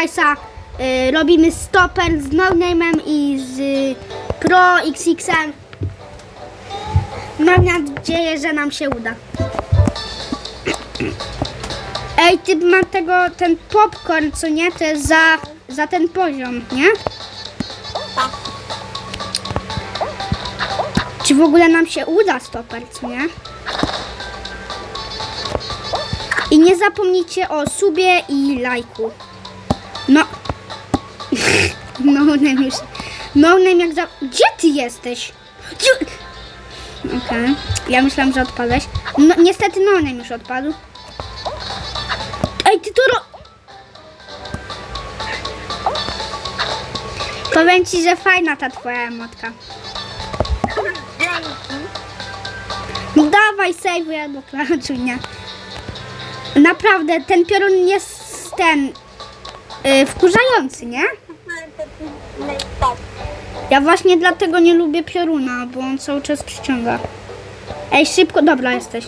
Y, robimy stoper z No Name'em i z y, Pro XXM. Mam nadzieję, że nam się uda. Ej, ty ma tego, ten popcorn, co nie? To jest za, za ten poziom, nie? Czy w ogóle nam się uda stoper, co nie? I nie zapomnijcie o subie i lajku. No. No name już. No name jak za... Gdzie ty jesteś? Gdzie... Okej. Ja myślałam, że odpadłeś. No, niestety no name już odpadł. Ej, ty to ro... Powiem ci, że fajna ta twoja emotka. No Dawaj, save albo klaczuj, nie? Naprawdę, ten piorun jest ten... Yy, wkurzający, nie? Ja właśnie dlatego nie lubię pioruna, bo on cały czas przyciąga. Ej, szybko, dobra jesteś.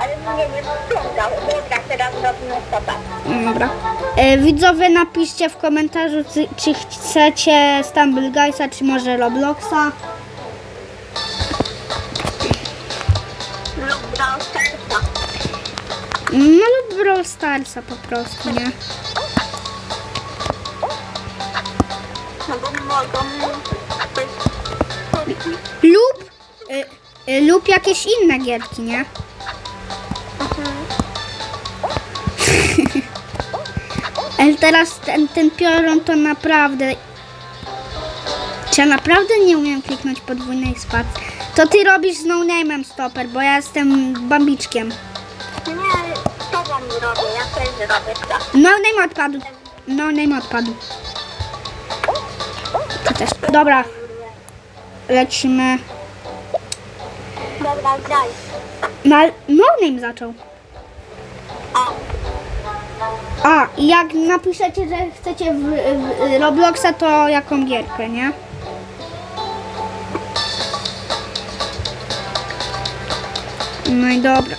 Ale mnie nie. Dobra, teraz. E, widzowie, napiszcie w komentarzu, czy, czy chcecie Stumble Guysa, czy może Robloxa. Lub Brawl Starsa. No lub Brawl Starsa po prostu, nie? Lub, y, y, lub jakieś inne gierki, nie? Ale teraz ten, ten piorun to naprawdę... Czy ja naprawdę nie umiem kliknąć podwójnej spacji? To ty robisz z no name'em stoper, bo ja jestem bambiczkiem. Nie, z tobą nie robię, ja też robię to. No name odpadł. No name odpadł. Też. Dobra, lecimy. Dobra, graj. No, no name zaczął. A, i jak napiszecie, że chcecie w, w Robloxa, to jaką gierkę, nie? No i dobra.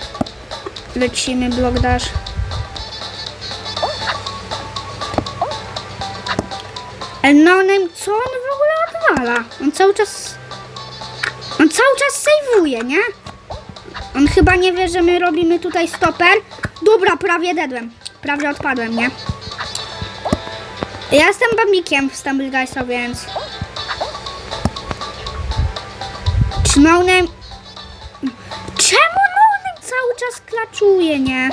Lecimy, blok dash. No name, co on w ogóle odwala? On cały czas... On cały czas sejwuje, nie? On chyba nie wie, że my robimy tutaj stoper. Dobra, prawie dedłem. Prawie odpadłem, nie? Ja jestem bambikiem w Stumble Guysa, więc... Czy no name... Czemu no name cały czas klaczuje, nie?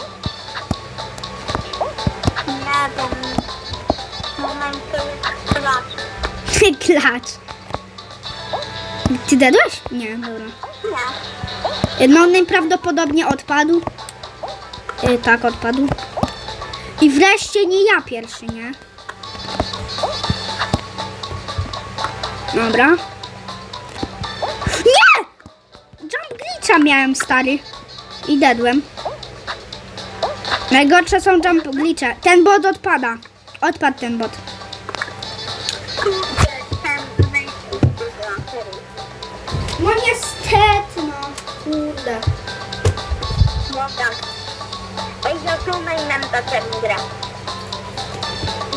nie klacz. Ty dedłeś? Nie, dobra. No name prawdopodobnie odpadł. Y, tak, odpadł. I wreszcie nie ja pierwszy, nie? Dobra. Nie! Jump glitcha miałem, stary. I dedłem. Najgorsze są jump glitche. Ten bot odpada. Odpadł ten bot. No. Kurde. Dobra. Ej, za tą nam to ten gra.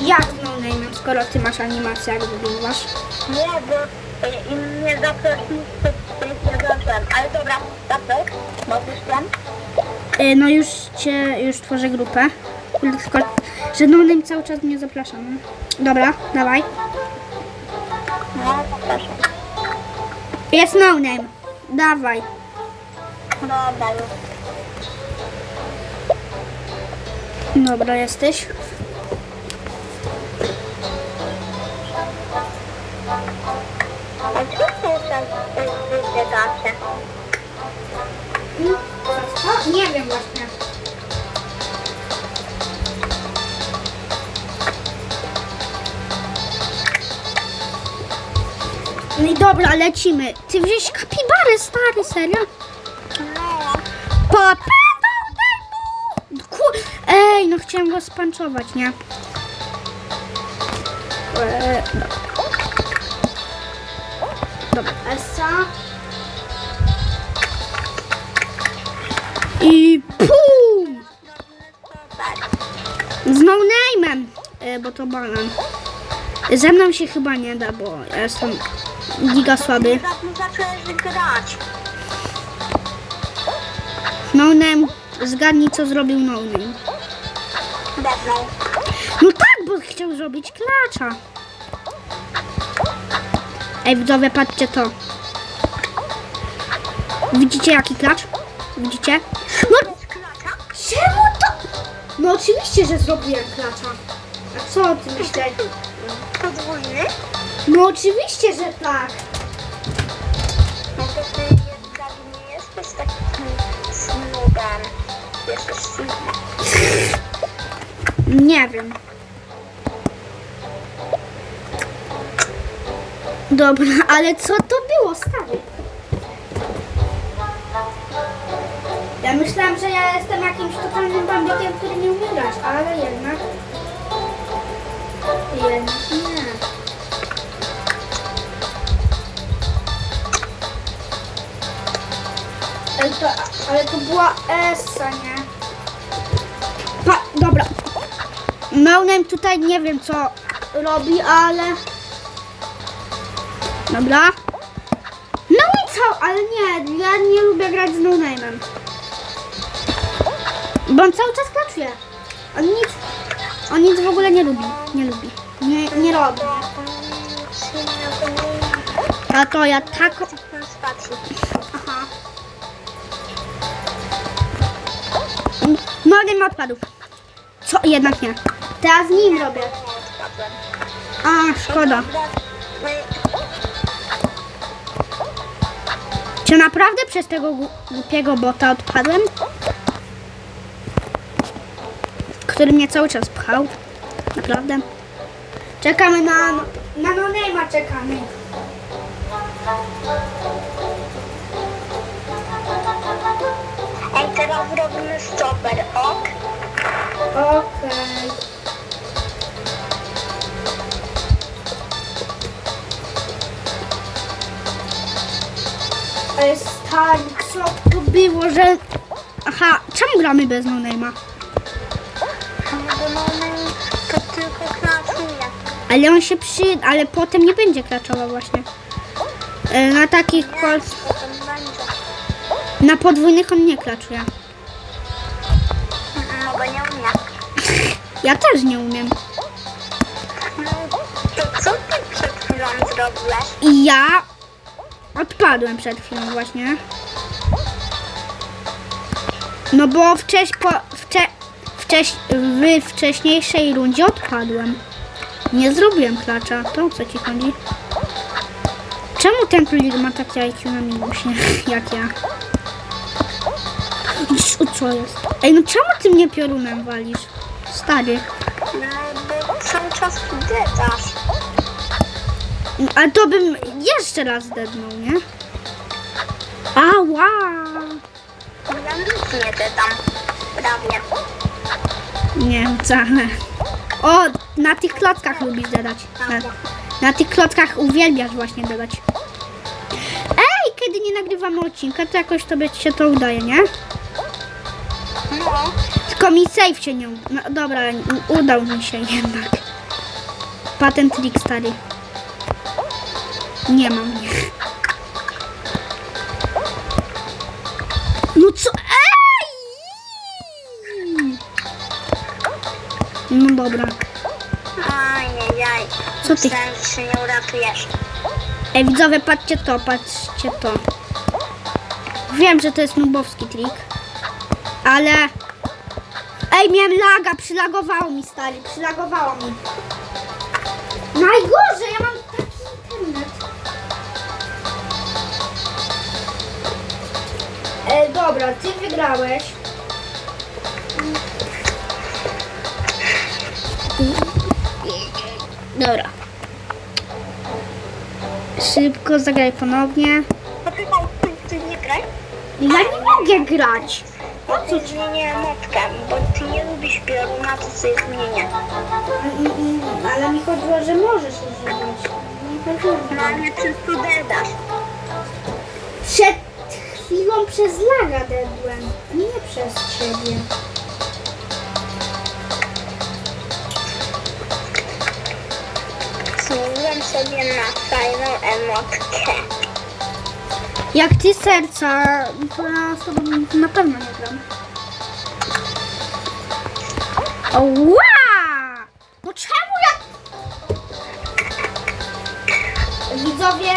Jak z no name'em, skoro ty masz animację, jak wygrywasz? Nie, bo y, im nie zaprosiliście, to nie zapraszam. Ale dobra, zaproś. Możesz ten? Y, No już cię, już tworzę grupę. Tylko, że no name cały czas mnie zapraszam. Dobra, dawaj. No, zapraszam. Jest no name. Dawaj. Dobra, już. Dobra, jesteś. Co? Co? Nie wiem właśnie. No i dobra, lecimy. Ty wziąłeś kapibary, stary, serio? Temu! Kur... Ej, no chciałem go spanczować, nie? Eee, dobra. Essa. I pum! Z no name'em. e, bo to banan. Ze mną się chyba nie da, bo ja jestem giga słaby. No name, zgadnij co zrobił no name. Dawno. No tak, bo chciał zrobić klacza. Ej, widzowie, patrzcie to. Widzicie jaki klacz? Widzicie? No, czemu to? No oczywiście, że zrobiłem klacza. A co ty myślałeś? Podwójny? No oczywiście, że tak. Nie wiem. Dobra, ale co to było, stary? Ja myślałam, że ja jestem jakimś totalnym bambikiem, który nie umie grać, ale jednak... Jednak nie. Ale to, ale to była Essa, nie? Pa, dobra. Mełnem tutaj nie wiem co robi, ale... Dobra. No i co? Ale nie, ja nie lubię grać z no-name'em. Bo on cały czas klaczuje. On nic, on nic w ogóle nie lubi. Nie lubi. Nie, nie robi. A to ja tak... No odpadów. Co? Jednak nie. Teraz nim robię. A, szkoda. Czy naprawdę przez tego gł- głupiego bota odpadłem? Który mnie cały czas pchał. Naprawdę. Czekamy na... Na no czekamy. Teraz robimy stopper, ok? Okej. Ale stary, co to było, że... Aha, czemu gramy bez mamy to tylko klasuje. Ale on się przy... Ale potem nie będzie klaczował właśnie. E, Na takich kol... Potem będzie. Na podwójnych on nie klaczuje. Ja też nie umiem. To co ty przed chwilą zrobiłeś? I ja odpadłem przed chwilą właśnie. No bo wcześ, po, wcze, wcześ, w wcześniejszej rundzie odpadłem. Nie zrobiłem klacza. To o co ci chodzi? Czemu ten królik ma takie IQ na minusie, jak ja? Co, co jest? Ej, no czemu ty mnie piorunem walisz? Stary. No cały czas gadasz. A to bym jeszcze raz dednął, nie? Ała! Ja nic nie dodam. Prawie. Nie, wcale. O, na tych klockach lubisz dodać. Na, na tych klockach uwielbiasz właśnie dodać. Ej, kiedy nie nagrywamy odcinka, to jakoś tobie się to udaje, nie? No. Tylko mi save się nie... No dobra, udał mi się jednak. Patent trik stary. Nie mam. Nie. No co? Ej! No dobra. Ajajaj. Co ty? Myślałem, że się nie uratujesz. Ej, widzowie, patrzcie to, patrzcie to. Wiem, że to jest nubowski trik, ale... Ej, miałem laga, przylagowało mi, stary, przylagowało mi. Najgorzej, ja mam taki internet. E, dobra, ty wygrałeś. Dobra. Szybko zagraj ponownie. Poczekaj, ty, ty nie graj. Ja nie mogę grać. Po co zmienię motkę? Bo ty lubisz pioruna, to sobie zmienię. Ale mi chodziło, że możesz używać. Nie chodziło. No ale przez to dedasz. Przed chwilą przez laga dedłem. Nie przez ciebie. sobie na fajną emotkę. Jak ty serca, to ja z tobą na pewno nie gram. Ła! No czemu ja... Widzowie,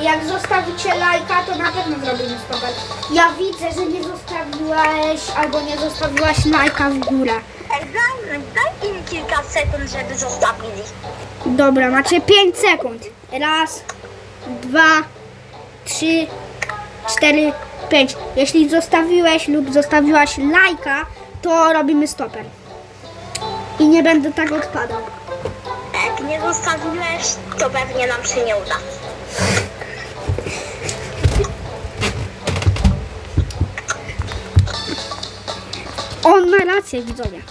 jak zostawicie lajka, to na pewno zrobimy stopę. Ja widzę, że nie zostawiłeś albo nie zostawiłaś lajka w górę. Daj im kilka sekund, żeby zostawili. Dobra, macie 5 sekund. Raz, dwa, trzy, cztery, pięć. Jeśli zostawiłeś lub zostawiłaś lajka, to robimy stoper. I nie będę tak odpadał. Jak nie zostawiłeś, to pewnie nam się nie uda. On ma rację, widzowie.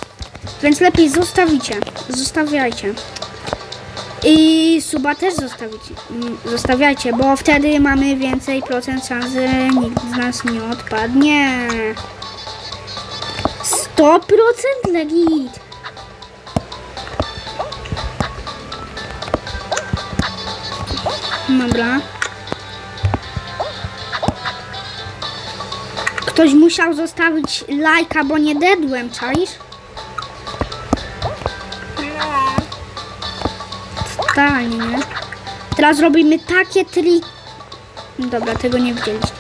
Więc lepiej zostawicie. Zostawiajcie. I suba też zostawicie. Mm, Zostawiajcie, bo wtedy mamy więcej procent szans, że nikt z nas nie odpadnie. 100% legit. Dobra. Ktoś musiał zostawić lajka, bo nie dedłem, czaisz? Totalnie, nie? Teraz robimy takie tri... Dobra, tego nie widzieliście.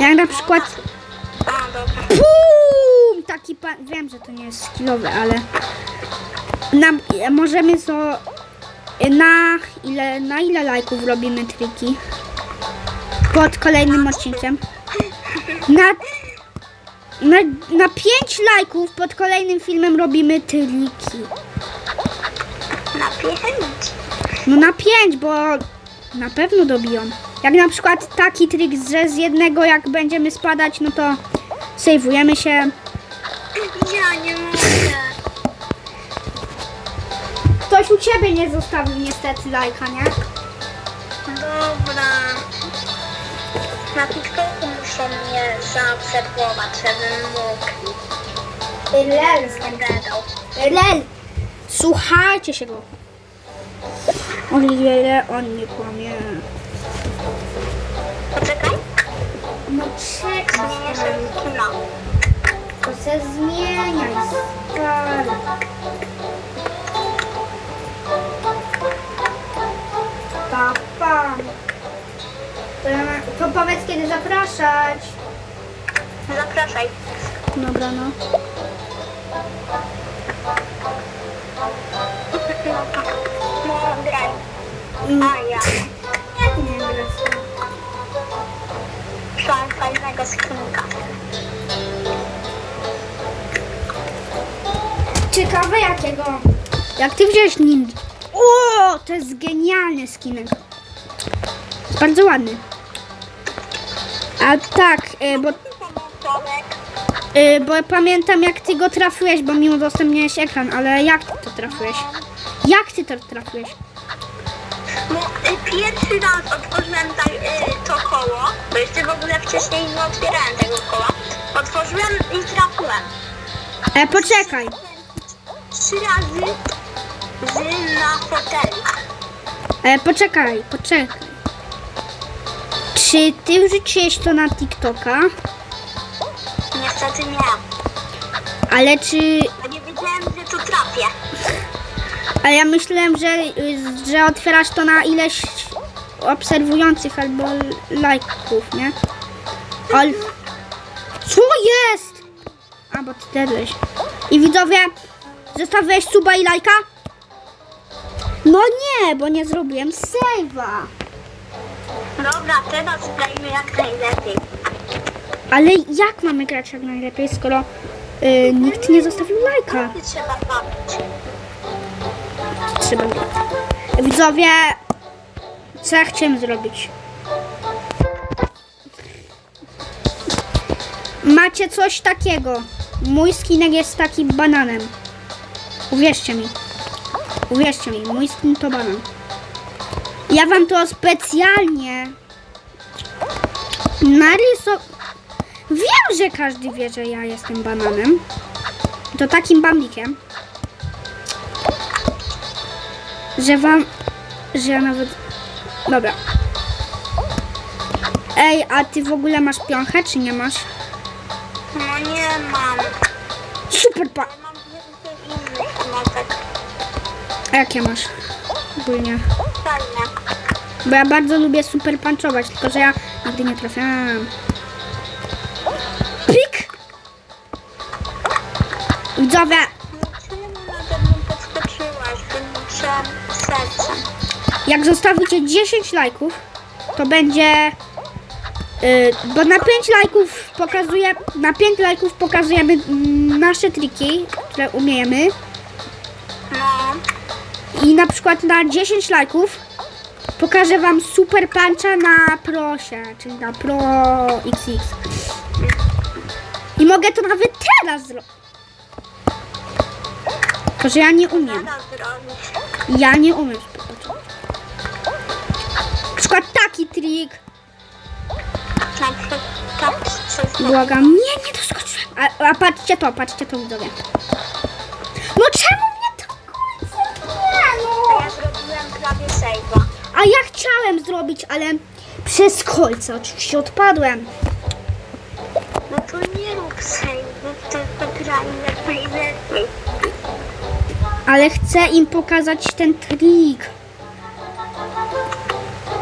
Jak na przykład... Wiem, że to nie jest skillowe, ale... Na... Możemy so... Na ile, na ile lajków robimy triki? Pod kolejnym odcinkiem. Na... Na, na 5 lajków pod kolejnym filmem robimy triki. Na pięć. No na 5, bo na pewno dobiją. Jak na przykład taki trik, że z jednego jak będziemy spadać, no to sejwujemy się. Ja nie mogę. Ktoś u ciebie nie zostawił niestety lajka, nie? Dobra. Na TikToku muszą mnie zaobserwować, żebym mógł. Lel, Nie gadał. Lel! Słuchajcie się go. O ile on nie kłamie. Poczekaj. No Zmienię czekaj, sobie kino. To se zmieniaj, stary. Pa, pa. To, ja- to powiedz kiedy zapraszać. Zapraszaj. Dobra, no. No, graj. Mm. A ja. Jak nie wracam? Szłam fajnego skinka. Ciekawe jakiego. Jak ty wziąłeś ninja. O, to jest genialny skinek. Bardzo ładny. A tak, y, bo, y, bo pamiętam jak ty go trafiłeś, bo mi udostępniałeś ekran, ale jak ty to trafiłeś? Jak ty to trafiłeś? No, y, pierwszy raz otworzyłem tak, y, to koło, bo jeszcze w ogóle wcześniej nie otwierałem tego koła. Otworzyłem i trafiłem. E, poczekaj. Trzy razy z na fotelu. E, poczekaj, poczekaj. Czy ty wrzuciłeś to na TikToka? Niestety nie. Ale czy Bo nie wiedziałem, że to trafię. Ale ja myślałem, że, że otwierasz to na ileś obserwujących albo lajków, nie? Ale... Co jest? A, bo ty dedłeś. I widzowie, zostawiłeś suba i lajka? No nie, bo nie zrobiłem save'a. Dobra, teraz grajmy jak najlepiej. Ale jak mamy grać jak najlepiej, skoro y, nikt nie zostawił lajka? Trzeba bawić. Trzeba. Widzowie, co ja chciałem zrobić? Macie coś takiego. Mój skinek jest taki bananem. Uwierzcie mi. Uwierzcie mi, mój skin to banan. Ja wam to specjalnie narysowałem. Wiem, że każdy wie, że ja jestem bananem. To takim bambikiem. że wam, że ja nawet, dobra. Ej, a ty w ogóle masz piąchę, czy nie masz? No nie mam. Super pa... A jakie masz? Ogólnie. Fajne. Bo ja bardzo lubię super punchować, tylko że ja nigdy nie trafiałam. Pik! Widzowie, jak zostawicie 10 lajków, to będzie. Yy, bo na 5 lajków pokazuje. Na 5 lajków pokazujemy mm, nasze triki, które umiemy. I na przykład na 10 lajków pokażę wam super puncha na prosie, czyli na pro XX. I mogę to nawet teraz zrobić. Tylko, że ja nie umiem. Ja nie umiem. Na przykład taki trik. Błagam. Nie, nie doskoczyłem. A, a patrzcie to, patrzcie to widzowie. Zrobić, ale przez kolce oczywiście odpadłem. No to nie rób graj lepiej lepiej. Ale chcę im pokazać ten trik.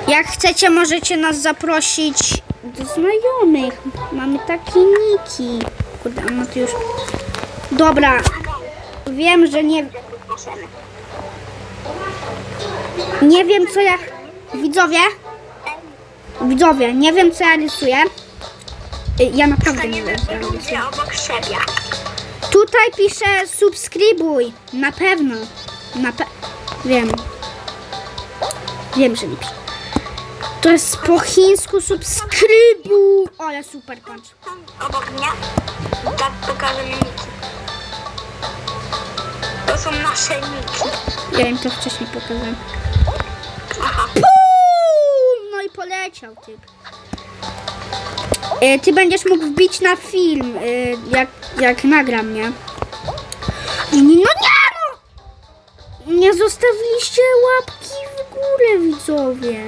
Jak chcecie, możecie nas zaprosić do znajomych. Mamy takie niki. Kurde, no to już... Dobra, wiem, że nie... Nie wiem, co ja... Widzowie? Widzowie, nie wiem, co ja rysuję. Y, Ja naprawdę nie wiem, co ja rysuję. obok siebie. Tutaj piszę subskrybuj. Na pewno. Na pe... Wiem. Wiem, że nie pisze. To jest po chińsku subskrybuj. Ale super punch. Obok mnie. Tak pokażę mi niki. To są nasze niki. Ja im to wcześniej pokazałem. Poleciał typ. E, Ty będziesz mógł wbić na film, e, jak, jak nagram, nie? No nie, no! Nie zostawiliście łapki w górę, widzowie.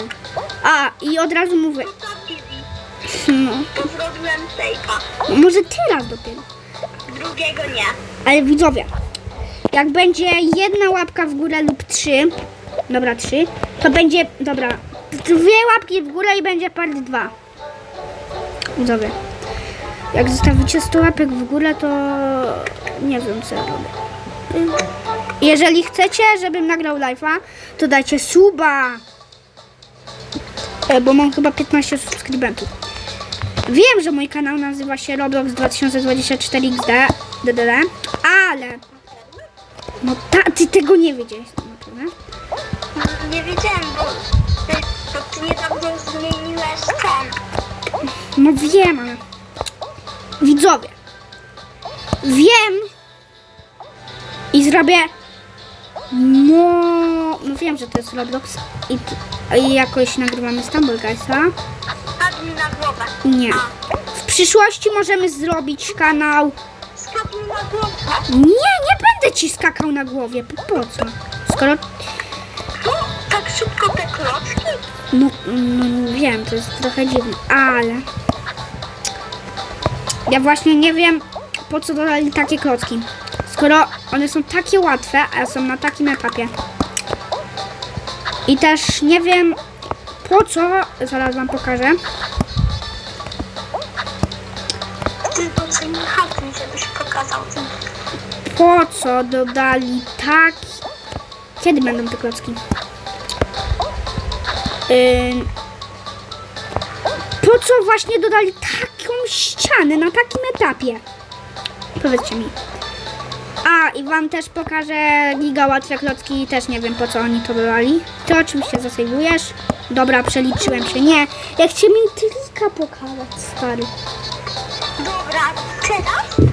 A, i od razu mówię, no, zrobiłem save'a. może teraz dopiero. Drugiego nie. Ale widzowie, jak będzie jedna łapka w górę lub trzy, dobra, trzy, to będzie, dobra, dwie łapki w górę i będzie part dwa. Widzowie, jak zostawicie 100 łapek w górę, to nie wiem, co ja robię. Jeżeli chcecie, żebym nagrał live'a, to dajcie suba, E, bo mam chyba 15 subskrybentów. Wiem, że mój kanał nazywa się Roblox 2024 XD, DDD, ale no ta, ty tego nie wiedziałeś? Nie wiedziałem, bo ty, bo ty niedawno zmieniłeś ten. No wiem, ale widzowie, wiem i zrobię no, no wiem, że to jest Roblox i, i jakoś nagrywamy Stumble Guysa. Spadł mi na głowę. Nie. W przyszłości możemy zrobić kanał mi na głowę. Nie, nie będę ci skakał na głowie. Po, po co? Skoro. Tu tak szybko te klocki? No, no wiem, to jest trochę dziwne, ale. Ja właśnie nie wiem, po co dodali takie klocki. Skoro one są takie łatwe, a są na takim etapie. I też nie wiem, po co. Zaraz wam pokażę. Żebyś pokazał. Po co dodali tak. Kiedy będą te klocki? Po co właśnie dodali taką ścianę na takim etapie? Powiedzcie mi. A, i wam też pokażę giga łatwe klocki, też nie wiem po co oni to dodali. Ty oczywiście zasejwujesz. Dobra, przeliczyłem się. Nie, ja chciałem im trika pokazać, stary. Dobra, teraz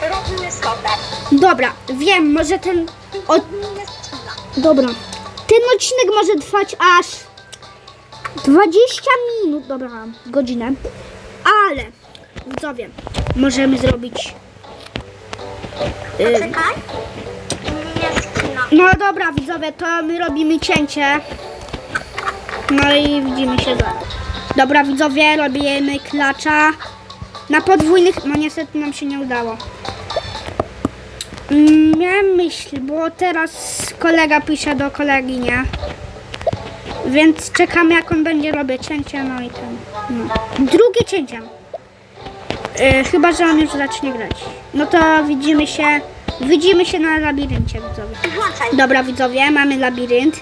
robimy stopę. Dobra, wiem, może ten... O, Nie strzela. Dobra. Ten odcinek może trwać aż 20 minut, dobra, godzinę. Ale, widzowie, możemy zrobić. y, Poczekaj. Nie jest kino. No dobra, widzowie, to my robimy cięcie. No i widzimy się zaraz. Dobra, widzowie, robimy klacza. Na podwójnych, no niestety nam się nie udało. Mm, Miałem myśl, bo teraz kolega pisze do kolegi, nie? Więc czekamy jak on będzie robić cięcie, no i ten. No. Drugie cięcie. Yy, chyba, że on już zacznie grać. No to widzimy się, widzimy się na labiryncie, widzowie. Dobra, widzowie, mamy labirynt.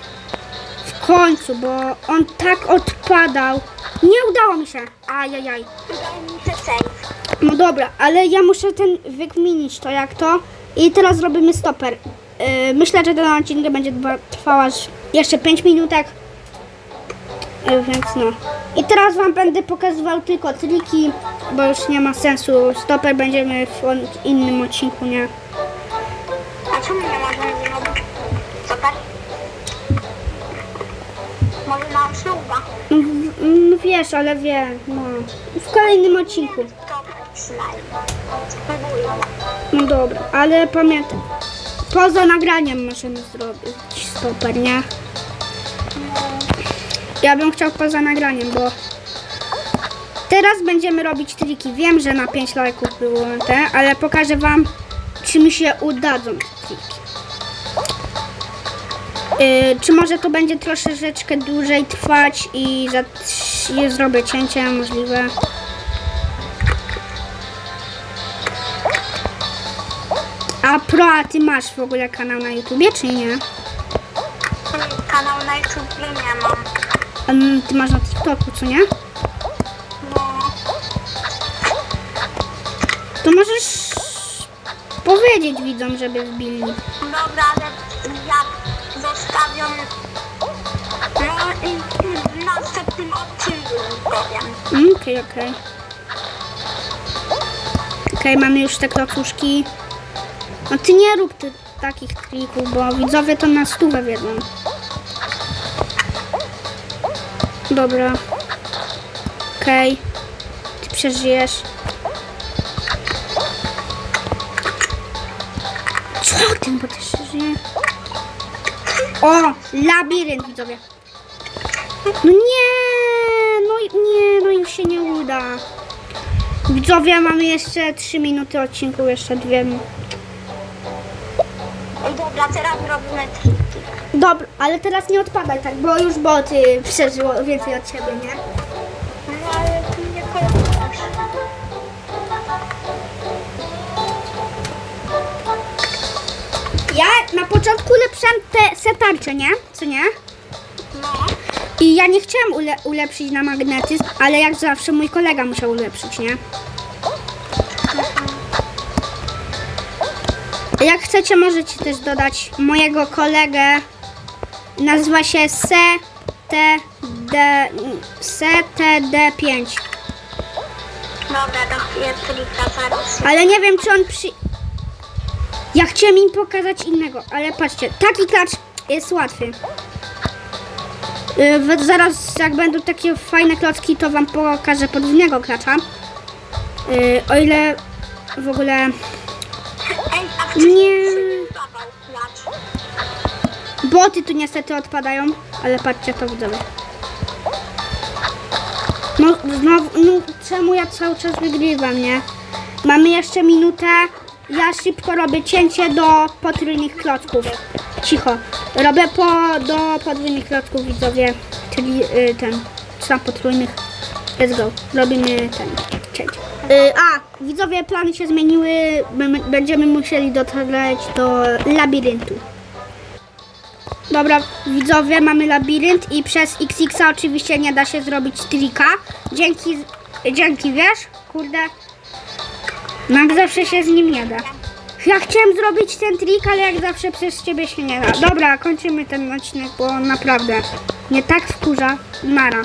W końcu, bo on tak odpadał. Nie udało mi się. Ajajaj. No dobra, ale ja muszę ten wykminić to jak to. I teraz robimy stoper. Yy, myślę, że ten odcinek będzie dwa- trwał aż jeszcze 5 minutek. Yy, więc no. I teraz wam będę pokazywał tylko triki, bo już nie ma sensu. Stoper będziemy w on- innym odcinku, nie? A czemu nie możemy zrobić? Super. Może na śluba. No, no wiesz, ale wiem, no. W kolejnym odcinku. No dobra, ale pamiętaj. Poza nagraniem możemy zrobić stoper, nie? Ja bym chciał poza nagraniem, bo teraz będziemy robić triki. Wiem, że na 5 lajków było te, ale pokażę wam, czy mi się udadzą te triki. Yy, czy może to będzie troszeczkę dłużej trwać i je zrobię cięcie możliwe. A Pro, a ty masz w ogóle kanał na YouTubie, czy nie? Kanał na YouTube nie mam. Em, Ty masz na TikToku, co nie? No. To możesz powiedzieć widzom, żeby wbili. Dobra, ale jak zostawią no i w następnym odcinku powiem. Mm, Okej, okej. Okej, mamy już te klocuszki. No ty nie rób ty takich trików, bo widzowie to na stówę wiedzą. Dobra. Okej. Ty przeżyjesz. Co ty, bo ty przeżyjesz? O! Labirynt, widzowie. No nie, no nie, no już się nie uda. Widzowie, mamy jeszcze 3 minuty odcinku, jeszcze dwie. mi- I dobra, triki. Dobra, ale teraz nie odpadaj tak, bo już boty przeżyło więcej od ciebie, nie? No ale ty mnie kojarzysz. Ja na początku ulepszyłam te setarcze, nie? Co nie? No. I ja nie chciałam ule ulepszyć na magnetyzm, ale jak zawsze mój kolega musiał ulepszyć, nie? Jak chcecie, możecie też dodać mojego kolegę. Nazywa się CTD, CTD5. Dobra, to chwilę trika zaraz. Ale nie wiem, czy on przy... Ja chciałem im pokazać innego, ale patrzcie, taki klacz jest łatwy. Yy, wy- zaraz, jak będą takie fajne klocki, to wam pokażę podwójnego klacza. Yy, o ile w ogóle... Nie. Boty tu niestety odpadają, ale patrzcie, to widzowie. No, znowu, no, czemu ja cały czas wygrywam, nie? Mamy jeszcze minutę. Ja szybko robię cięcie do potrójnych klocków. Cicho. Robię po, do podwójnych klocków, widzowie. Czyli y, ten, sam potrójnych. Let's go. Robimy ten cięcie. Y, a, widzowie, plany się zmieniły. Bę- Będziemy musieli dotarć do labiryntu. Dobra, widzowie, mamy labirynt i przez XX oczywiście nie da się zrobić trika. Dzięki, dzięki, wiesz? Kurde. No jak zawsze się z nim nie da. Ja chciałem zrobić ten trik, ale jak zawsze przez ciebie się nie da. Dobra, kończymy ten odcinek, bo naprawdę mnie tak wkurza. Nara.